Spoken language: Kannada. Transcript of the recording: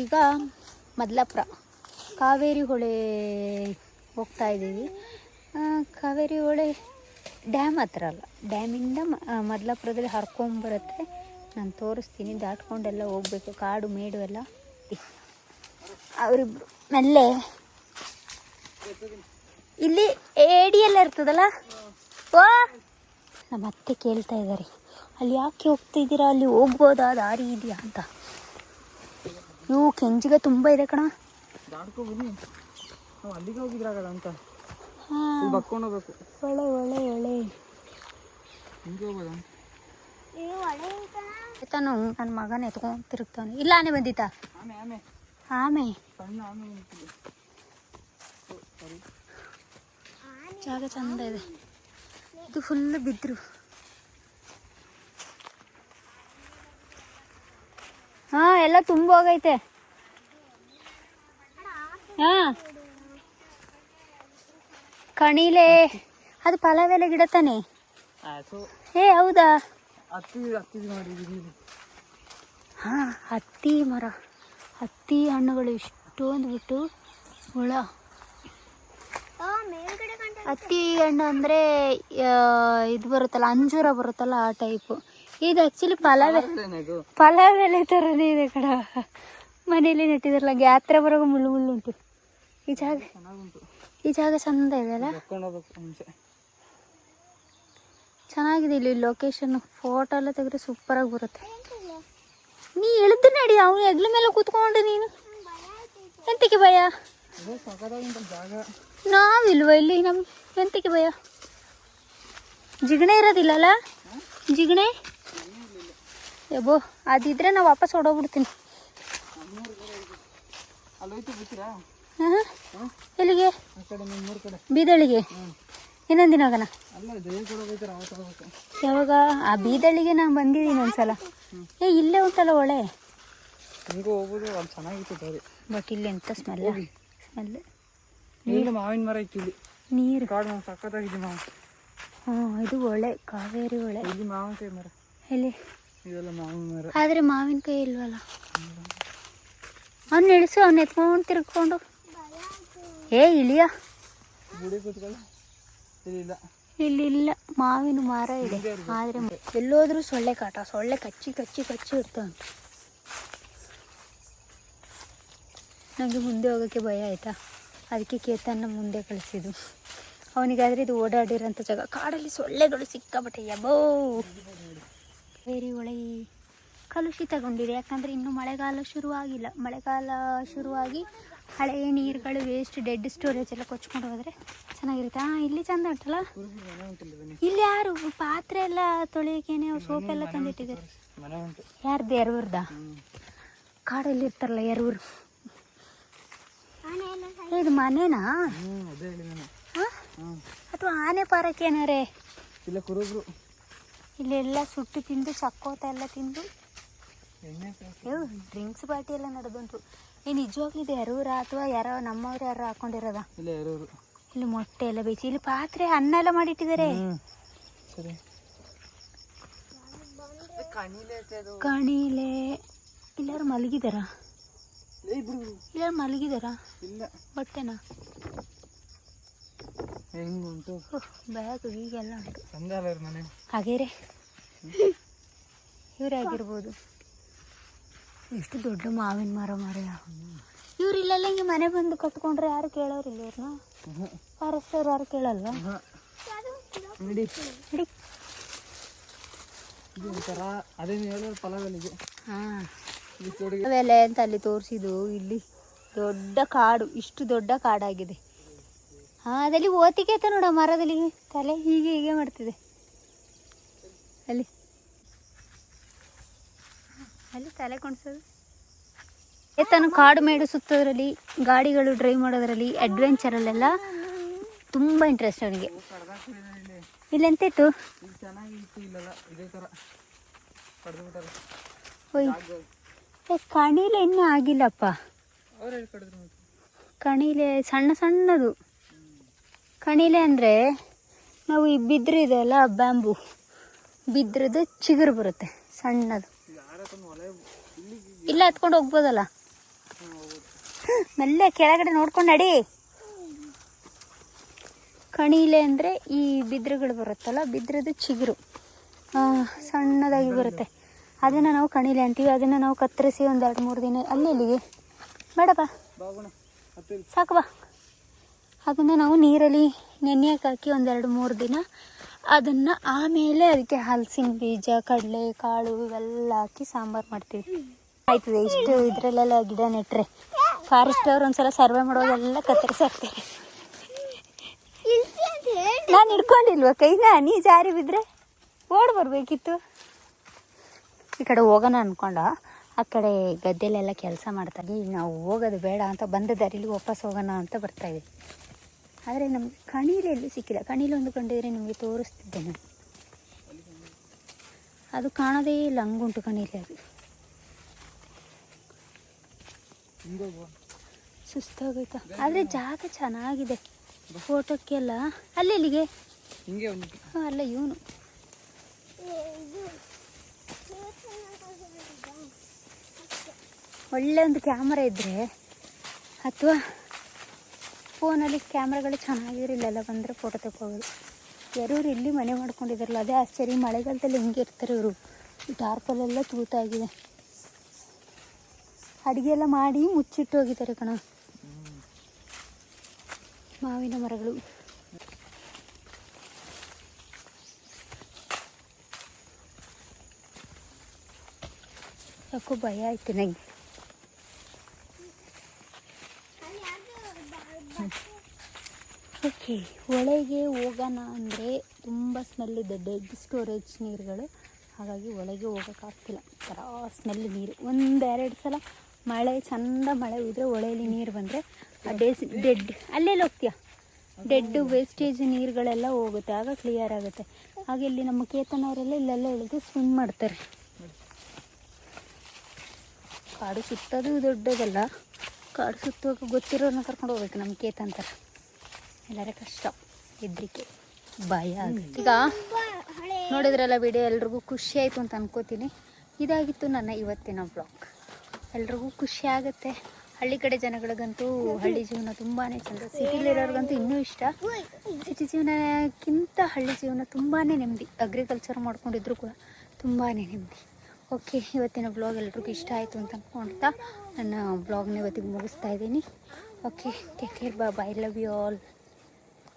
ಈಗ ಮದ್ಲಾಪುರ. ಕಾವೇರಿ ಹೊಳೆ ಹೋಗ್ತಾ ಇದ್ದೀವಿ. ಕಾವೇರಿ ಹೊಳೆ ಡ್ಯಾಮ್ ಹತ್ರ ಅಲ್ಲ, ಡ್ಯಾಮಿಂದ ಮದ್ಲಾಪುರದಲ್ಲಿ ಹರ್ಕೊಂಬರುತ್ತೆ ನಾನು ತೋರಿಸ್ತೀನಿ, ದಾಟ್ಕೊಂಡೆಲ್ಲ ಹೋಗ್ಬೇಕು, ಕಾಡು ಮೇಡು ಎಲ್ಲ. ಅವರಿಬ್ರು ಮೆಲ್ಲೆ. ಇಲ್ಲಿ ಏಡಿ ಎಲ್ಲ ಇರ್ತದಲ್ಲ? ಓ! ನಮ್ಮ ಅತ್ತೆ ಕೇಳ್ತಾ ಇದ್ದಾರೆ ಅಲ್ಲಿ ಯಾಕೆ ಹೋಗ್ತಾ ಇದ್ದೀರಾ? ಅಲ್ಲಿ ಹೋಗ್ಬೋದಾ? ದಾರಿ ಇದೆಯಾ ಅಂತ. ಇವು ಕೆಂಜಿಗೆ ತುಂಬ ಇದೆ ಕಣ. ನನ್ ಬನ್ನಿ. ನಾವು ಅಲ್ಲಿಗೆ ಹೋಗಿದ್ರಾಗಲ್ಲ ಅಂತ. ಹಾ. ಇಲ್ಲಿ ಬಕ್ಕೊಂಡು ಹೋಗ್ಬೇಕು. ಒಳ್ಳೆ ಒಳ್ಳೆ ಒಳ್ಳೆ ಹಿಂಗೆ ಹೋಗೋದ ತಾನು ನನ್ನ ಮಗನ ಎತ್ಕೊಂಡು ತಿರುಗ್ತಾನೆ ಇಲ್ಲ ಆನೆ ಬಂದಿತ್ತಾ? ಆಮೆ. ಜಾಗ ಚಂದ ಇದೆ. ಇದು ಫುಲ್ ಬಿದ್ರು. ಹಾ ಎಲ್ಲ ತುಂಬ ಹೋಗೈತೆ. ಹಾ. ಕಣಿಲೆ ಅದು ಪಲಾವೆಲೆ ಗಿಡ ತಾನೆ? ಏ ಹೌದಾ? ಹಾ ಹತ್ತಿ ಮರ. ಹತ್ತಿ ಹಣ್ಣುಗಳು ಇಷ್ಟೊಂದು ಬಿಟ್ಟು ಹುಳ. ಹತ್ತಿ ಹಣ್ಣು ಅಂದರೆ ಇದು ಬರುತ್ತಲ್ಲ ಅಂಜೂರ ಬರುತ್ತಲ್ಲ ಆ ಟೈಪು ಇದು ಆ್ಯಕ್ಚುಲಿ ಪಲಾವೆ ಪಲಾವ್ ಪಲಾವೆಲೆ ಥರನೇ ಇದೆ ಕಡ ಮನೇಲಿ ನೆಟ್ಟಿದ್ರಲ್ಲ ಯಾತ್ರೆ ಬರೋ ಮುಳ್ಳು ಮುಳ್ಳು ಉಂಟು. ಈ ಜಾಗ ಈ ಜಾಗ ಚಂದ ಇದೆ ಅಲ್ಲ ಚೆನ್ನಾಗಿದೆ ಇಲ್ಲಿ ಲೊಕೇಶನ್ ಫೋಟೋ ಎಲ್ಲ ತೆಗೆದ್ರೆ ಸೂಪರಾಗಿ ಬರುತ್ತೆ. ನೀ ಇಳಿದು ನಡಿ ಅವನು ಎಗ್ಲ ಮೇಲೆ ಕೂತ್ಕೊಂಡು ನೀನು. ಎಂತಕ್ಕೆ ಭಯ ಇದು ಸಖತ್ತಾಗುಂಟು ಜಾಗ. ನಾವಿಲ್ವ ಇಲ್ಲಿ ನಮ್ ಎಂತಕ್ಕೆ ಭಯ? ಜಿಗಣೆ ಇರೋದಿಲ್ಲಲ್ಲ ಜಿಗಣೆ? ಯಬೋ ಅದಿದ್ರೆ ನಾವು ವಾಪಸ್ ಹೊಡೋಗ್ಬಿಡ್ತೀನಿ ಎಲ್ಲಿಗೆ? ಬೀದಳಿಗೆ? ಇನ್ನೊಂದು ದಿನ ಹೋಗೋಣ. ಯಾವಾಗ? ಆ ಬೀದಳಿಗೆ ನಾನು ಬಂದಿದ್ದೀನಿ ಒಂದ್ಸಲ. ಏ ಇಲ್ಲೇ ಉಂಟಲ್ಲ ಒಳ್ಳೆ ಬಟ್ ಇಲ್ಲಿ ಎಂತ ಸ್ಮೆಲ್ ಸ್ಮೆಲ್ ನೀರು ಮಾವಿನ ಮರ ಇತ್ತು ಇಲ್ಲಿ. ನೀರು? ಕಾಡು ನಾವು ಸಖತ್ತಾಗಿದೆ ಮಾವು. ಹ್ಞೂ ಇದು ಒಳ್ಳೆ ಕಾವೇರಿ ಒಳ್ಳೆ ಇಲ್ಲಿ ಮಾವಿನಕಾಯಿ ಮರ. ಎಲ್ಲಿ? ಇದೆಲ್ಲ ಮಾವಿನ ಮರ. ಆದರೆ ಮಾವಿನಕಾಯಿ ಇಲ್ವಲ್ಲ? ಅವ್ನು ಇಳಿಸು ಅವ್ನು ಎತ್ಕೊಂಡು ತಿರ್ಕೊಂಡು ಏ, ಇಳಿಯ. ಇಲ್ಲಿಲ್ಲ. ಇಲ್ಲ ಮಾವಿನ ಮರ ಇದೆ. ಆದರೆ ಎಲ್ಲೋದ್ರೂ ಸೊಳ್ಳೆ ಕಾಟ, ಸೊಳ್ಳೆ ಕಚ್ಚಿ ಕಚ್ಚಿ ಕಚ್ಚಿ ಇರ್ತಾ ಉಂಟು ನನಗೆ ಮುಂದೆ ಹೋಗೋಕ್ಕೆ ಭಯ ಆಯಿತಾ? ಅದಕ್ಕೆ ಕೇತನ್ನ ಮುಂದೆ ಕಳಿಸಿದ್ದು. ಅವನಿಗಾದರೆ ಇದು ಓಡಾಡಿರೋಂಥ ಜಾಗ. ಕಾಡಲ್ಲಿ ಸೊಳ್ಳೆಗಳು ಸಿಕ್ಕಾಬಟ್ಟೆ ಯಬೋ ಬೇರೆ ಹೊಳೆ ಕಲುಷಿತಗೊಂಡಿದೆ. ಯಾಕಂದರೆ ಇನ್ನೂ ಮಳೆಗಾಲ ಶುರುವಾಗಿಲ್ಲ. ಮಳೆಗಾಲ ಶುರುವಾಗಿ ಹಳೆಯ ನೀರುಗಳು ವೇಸ್ಟ್ ಡೆಡ್ ಸ್ಟೋರೇಜ್ ಎಲ್ಲ ಕೊಚ್ಕೊಂಡು ಹೋದ್ರೆ ಚೆನ್ನಾಗಿರುತ್ತೆ. ಹಾಂ ಇಲ್ಲಿ ಚಂದ ಉಂಟಲ್ಲ? ಇಲ್ಲಿ ಯಾರು? ಪಾತ್ರೆ ಎಲ್ಲ ತೊಳೆಯೋಕೇನೆ ಸೋಪ್ ಎಲ್ಲ ತಂದಿಟ್ಟಿದ್ದಾರೆ. ಯಾರ್ದು ಎರವರ್ದ ಕಾಡಲ್ಲಿ ಇರ್ತಾರಲ್ಲ ಎರವರು ಇದು ಮನೆನಾ? ಅದೇ ಹೇಳಿ ನಾನು. ಹಾಂ? ಅಥವಾ ಆನೆ ಪಾರಕ್ಕೆ ಏನಾರೇ? ಇಲ್ಲ ಕುರುಬ್ರು. ಇಲ್ಲೆಲ್ಲ ಸುಟ್ಟು ತಿಂದು ಚಕ್ಕೋತ ಎಲ್ಲ ತಿಂದು. ಡ್ರಿಂಕ್ಸ್ ಪಾರ್ಟಿ ಎಲ್ಲ ನಡೆದುಂಟು. ಏ ನಿಜವಾಗ್ಲೂ ಇದು ಎರೂರ ಅಥವಾ ಯಾರೋ ನಮ್ಮವ್ರು ಯಾರೋ ಹಾಕೊಂಡಿರೋದ? ಇಲ್ಲ ಎರೂರು ಇಲ್ಲಿ ಮೊಟ್ಟೆ ಎಲ್ಲ ಬೇಯಿಸಿ ಇಲ್ಲಿ ಪಾತ್ರೆ ಅನ್ನ ಎಲ್ಲ ಮಾಡಿಟ್ಟಿದ್ದಾರೆ. ಸರಿ. ಕಣಿಲೆ ಇಲ್ಲಾರು ಮಲಗಿದಾರ? ಇಲ್ಲಾರು ಮಲಗಿದಾರ? ಇಲ್ಲ. ಹೊಟ್ಟೆನಾ ಹೆಂಗುಂಟು ಬ್ಯಾಗ್ ಹೀಗೆಲ್ಲ ಉಂಟು. ಹಾಗೇರೆ? ಇವರೇ ಆಗಿರ್ಬೋದು ಎಷ್ಟು ದೊಡ್ಡ ಮಾವಿನ ಮರ ಮರ. ಇವ್ರು ಇಲ್ಲೆಲ್ಲ ಹಿಂಗೆ ಮನೆ ಬಂದು ಕಟ್ಕೊಂಡ್ರೆ ಯಾರು ಕೇಳೋರಿಲ್ಲ ಇವ್ರನ್ನ? ಫಾರೆಸ್ಟರ್ ಯಾರು ಕೇಳಲ್ಲ ಅವೆಲ್ಲ ನೋಡಿ. ನೋಡಿ. ಇದು ಒಂಥರ ಅದೇ ನೀವು ಹೇಳೋದು ಫಲಗಳಿಗೆ. ಹಾಂ. ಅವೆಲೆ ಅಂತ ಅಲ್ಲಿ ತೋರಿಸಿದ್ದು ಇಲ್ಲಿ. ದೊಡ್ಡ ಕಾಡು ಇಷ್ಟು ದೊಡ್ಡ ಕಾಡಾಗಿದೆ. ಹಾಂ ಅದಲ್ಲಿ ಓತಿಕೆ ಆಯ್ತಾ ನೋಡ ಮರದಲ್ಲಿ. ತಲೆ ಹೀಗೆ ಹೀಗೆ ಮಾಡ್ತಿದೆ. ಅಲ್ಲಿ. ಅಲ್ಲಿ ತಲೆ ಕೊಣಿಸೋದು. ತನ್ನ ಕಾಡು ಮೇಡು ಸುತ್ತೋದ್ರಲ್ಲಿ, ಗಾಡಿಗಳು ಡ್ರೈವ್ ಮಾಡೋದ್ರಲ್ಲಿ ಅಡ್ವೆಂಚರಲ್ಲೆಲ್ಲ ತುಂಬ ಇಂಟ್ರೆಸ್ಟ್ ಅವನಿಗೆ. ಇಲ್ಲಿ ಇಲ್ಲಿ ಎಂತಿತ್ತು ಇದು ಚೆನ್ನಾಗಿತ್ತು ಇಲ್ಲಲ್ಲ ಇದೇ ಥರ ಕಡ್ದು ಬಿಟ್ಟಾರೆ ಓಯ್ ಕಣಿಲೆ ಇನ್ನೂ ಆಗಿಲ್ಲಪ್ಪ. ಕಣಿಲೆ ಸಣ್ಣ ಸಣ್ಣದು. ಕಣಿಲೆ ಅಂದರೆ ನಾವು ಈ ಬಿದ್ರು ಇದೆಯಲ್ಲ ಬ್ಯಾಂಬು. ಬಿದ್ರದ್ದು ಚಿಗುರು ಬರುತ್ತೆ, ಸಣ್ಣದು. ಇಲ್ಲಿ ಹತ್ಕೊಂಡು ಹೋಗ್ಬೋದಲ್ಲ. ಮೆಲ್ಲೆ ಕೆಳಗಡೆ ನೋಡ್ಕೊಂಡು ನಡಿ. ಕಣಿಲೆ ಅಂದರೆ ಈ ಬಿದ್ರುಗಳು ಬರುತ್ತಲ್ಲ ಬಿದ್ರದ್ದು ಚಿಗುರು. ಆ, ಸಣ್ಣದಾಗಿ ಬರುತ್ತೆ. ಅದನ್ನು ನಾವು ಕಣಿಲೆ ಅಂತೀವಿ. ಅದನ್ನು ನಾವು ಕತ್ತರಿಸಿ ಒಂದೆರಡು ಎರಡು ಮೂರು ದಿನ ಅಲ್ಲಿ ಇಲ್ಲಿಗೆ. ಬೇಡಪ್ಪ ಸಾಕು ಬಾ. ಅದನ್ನು ನಾವು ನೀರಲ್ಲಿ ನೆನೆಯಕ್ಕೆ ಹಾಕಿ ಒಂದೆರಡು ಮೂರು ದಿನ ಅದನ್ನು ಆಮೇಲೆ ಅದಕ್ಕೆ ಹಲಸಿನ ಬೀಜ, ಕಡಲೆ, ಕಾಳು ಇವೆಲ್ಲ ಹಾಕಿ ಸಾಂಬಾರು ಮಾಡ್ತೀವಿ. ಆಯ್ತದೆ, ಇಷ್ಟು ಇದರಲ್ಲೆಲ್ಲ ಗಿಡ ನೆಟ್ಟರೆ ಫಾರೆಸ್ಟ್ ಅವ್ರು ಒಂದ್ಸಲ ಸರ್ವೆ ಮಾಡೋದೆಲ್ಲ ಕತ್ತರಿಸಿ ಹಾಕ್ತಾರೆ. ನಾನು ಹಿಡ್ಕೊಂಡಿಲ್ವ ಕೈನ? ನೀ ಜಾರಿ ಬಿದ್ದರೆ ಓಡ್ ಬರಬೇಕಿತ್ತು. ಈ ಕಡೆ ಹೋಗೋಣ ಅನ್ಕೊಂಡ. ಆ ಕಡೆ ಗದ್ದೆಲೆಲ್ಲ ಕೆಲಸ ಮಾಡ್ತಾರೆ ನಾವು ಹೋಗೋದು ಬೇಡ ಅಂತ ಬಂದ ದಾರಿಲಿ ವಾಪಸ್ ಹೋಗೋಣ ಅಂತ ಬರ್ತಾ ಇದ್ದೀವಿ ಆದರೆ ನಮಗೆ ಕಣೀಲಿ ಎಲ್ಲೂ ಸಿಕ್ಕಿಲ್ಲ. ಕಣಿಲೆ ಒಂದು ಕಂಡಿದ್ರೆ ನಿಮಗೆ ತೋರಿಸ್ತಿದ್ದೆ ನಾನು ಅದು ಕಾಣೋದೇ ಇಲ್ಲ ಹಂಗುಂಟು ಕಣಿಲೆ ಅದು. ಸುಸ್ತಾಗೋಯ್ತಾ? ಆದರೆ ಜಾಗ ಚೆನ್ನಾಗಿದೆ. ಫೋಟೋಕ್ಕೆಲ್ಲ. ಅಲ್ಲಿ ಎಲ್ಲಿಗೆ? ಹಿಂಗೆ ಒಂದು. ಹಾಂ ಅಲ್ಲ ಇವನು. ಒಳ್ಳೆ ಒಂದು ಕ್ಯಾಮರಾ ಇದ್ದರೆ ಅಥವಾ ಫೋನಲ್ಲಿ ಕ್ಯಾಮ್ರಾಗಳು ಚೆನ್ನಾಗಿರಲಿಲ್ಲ ಬಂದರೆ ಫೋಟೋ ತಗೋಬೋದು ಯಾರೂ ಇಲ್ಲಿ ಮನೆ ಮಾಡ್ಕೊಂಡಿದ್ದಾರಲ್ಲ, ಅದೇ ಆಶ್ಚರ್ಯ. ಮಳೆಗಾಲದಲ್ಲಿ ಹೆಂಗೆ ಇರ್ತಾರೆ ಇವರು. ಟಾರ್ಪಲೆಲ್ಲ ತೂತಾಗಿದೆ. ಅಡುಗೆ ಎಲ್ಲ ಮಾಡಿ ಮುಚ್ಚಿಟ್ಟು ಹೋಗಿದ್ದಾರೆ ಕಣ. ಮಾವಿನ ಮರಗಳು. ಯಾಕೋ ಭಯ ಆಯ್ತು ನನಗೆ ಓಕೆ, ಒಳಗೆ ಹೋಗೋಣ ಅಂದರೆ ತುಂಬ ಸ್ಮೆಲ್ ಇದೆ ಡೆಡ್ ಸ್ಟೋರೇಜ್ ನೀರುಗಳು. ಹಾಗಾಗಿ ಒಳಗೆ ಹೋಗೋಕ್ಕಾಗ್ತಿಲ್ಲ ಥರ ಸ್ಮೆಲ್ ನೀರು. ಒಂದೆರಡು ಸಲ ಮಳೆ, ಚಂದ ಮಳೆ ಹೋದರೆ ಹೊಳೆಯಲ್ಲಿ ನೀರು ಬಂದರೆ ಆ ಡೇಸ್ ಡೆಡ್ ಅಲ್ಲೆಲ್ಲಿ ಹೋಗ್ತೀಯಾ? ಡೆಡ್ ವೇಸ್ಟೇಜ್ ನೀರುಗಳೆಲ್ಲ ಹೋಗುತ್ತೆ, ಆಗ ಕ್ಲಿಯರ್ ಆಗುತ್ತೆ. ಹಾಗೆ ಇಲ್ಲಿ ನಮ್ಮ ಕೇತನವರೆಲ್ಲ ಇಲ್ಲೆಲ್ಲ ಇಳಿದು ಸ್ವಿಮ್ ಮಾಡ್ತಾರೆ. ಕಾಡು ಸುತ್ತೋದು ದೊಡ್ಡದಲ್ಲ, ಕಾಡು ಸುತ್ತೋಕೆ ಗೊತ್ತಿರೋರನ್ನ ಕರ್ಕೊಂಡು ಹೋಗ್ಬೇಕು ನಮ್ಮ ಕೇತನ್ ಥರ ಎಲ್ಲರ ಕಷ್ಟ, ಹೆದ್ರಿಕೆ, ಭಯ ಆಗುತ್ತೆ. ಈಗ ನೋಡಿದ್ರಲ್ಲ ವಿಡಿಯೋ ಎಲ್ರಿಗೂ ಖುಷಿ ಆಯಿತು ಅಂತ ಅನ್ಕೋತೀನಿ. ಇದಾಗಿತ್ತು ನನ್ನ ಇವತ್ತಿನ ಬ್ಲಾಗ್ ಎಲ್ರಿಗೂ ಖುಷಿ ಆಗುತ್ತೆ. ಹಳ್ಳಿ ಕಡೆ ಜನಗಳಿಗಂತೂ ಹಳ್ಳಿ ಜೀವನ ತುಂಬಾ ಚಂದ. ಸಿಟಿಲಿರೋರ್ಗಂತೂ ಇನ್ನೂ ಇಷ್ಟ. ಸಿಟಿ ಜೀವನಕ್ಕಿಂತ ಹಳ್ಳಿ ಜೀವನ ತುಂಬಾ ನೆಮ್ಮದಿ. ಅಗ್ರಿಕಲ್ಚರ್ ಮಾಡ್ಕೊಂಡಿದ್ರು ಕೂಡ ತುಂಬಾ ನೆಮ್ಮದಿ. ಓಕೆ ಇವತ್ತಿನ ಬ್ಲಾಗ್ ಎಲ್ರಿಗೂ ಇಷ್ಟ ಆಯಿತು ಅಂತ ಅಂದ್ಕೊಳ್ತಾ ನನ್ನ ಬ್ಲಾಗ್ನ ಇವತ್ತಿಗೆ ಮುಗಿಸ್ತಾ ಇದ್ದೀನಿ. ಓಕೆ ಟೇಕ್ ಕೇರ್ ಬಾ ಬೈ ಲವ್ ಯು ಆಲ್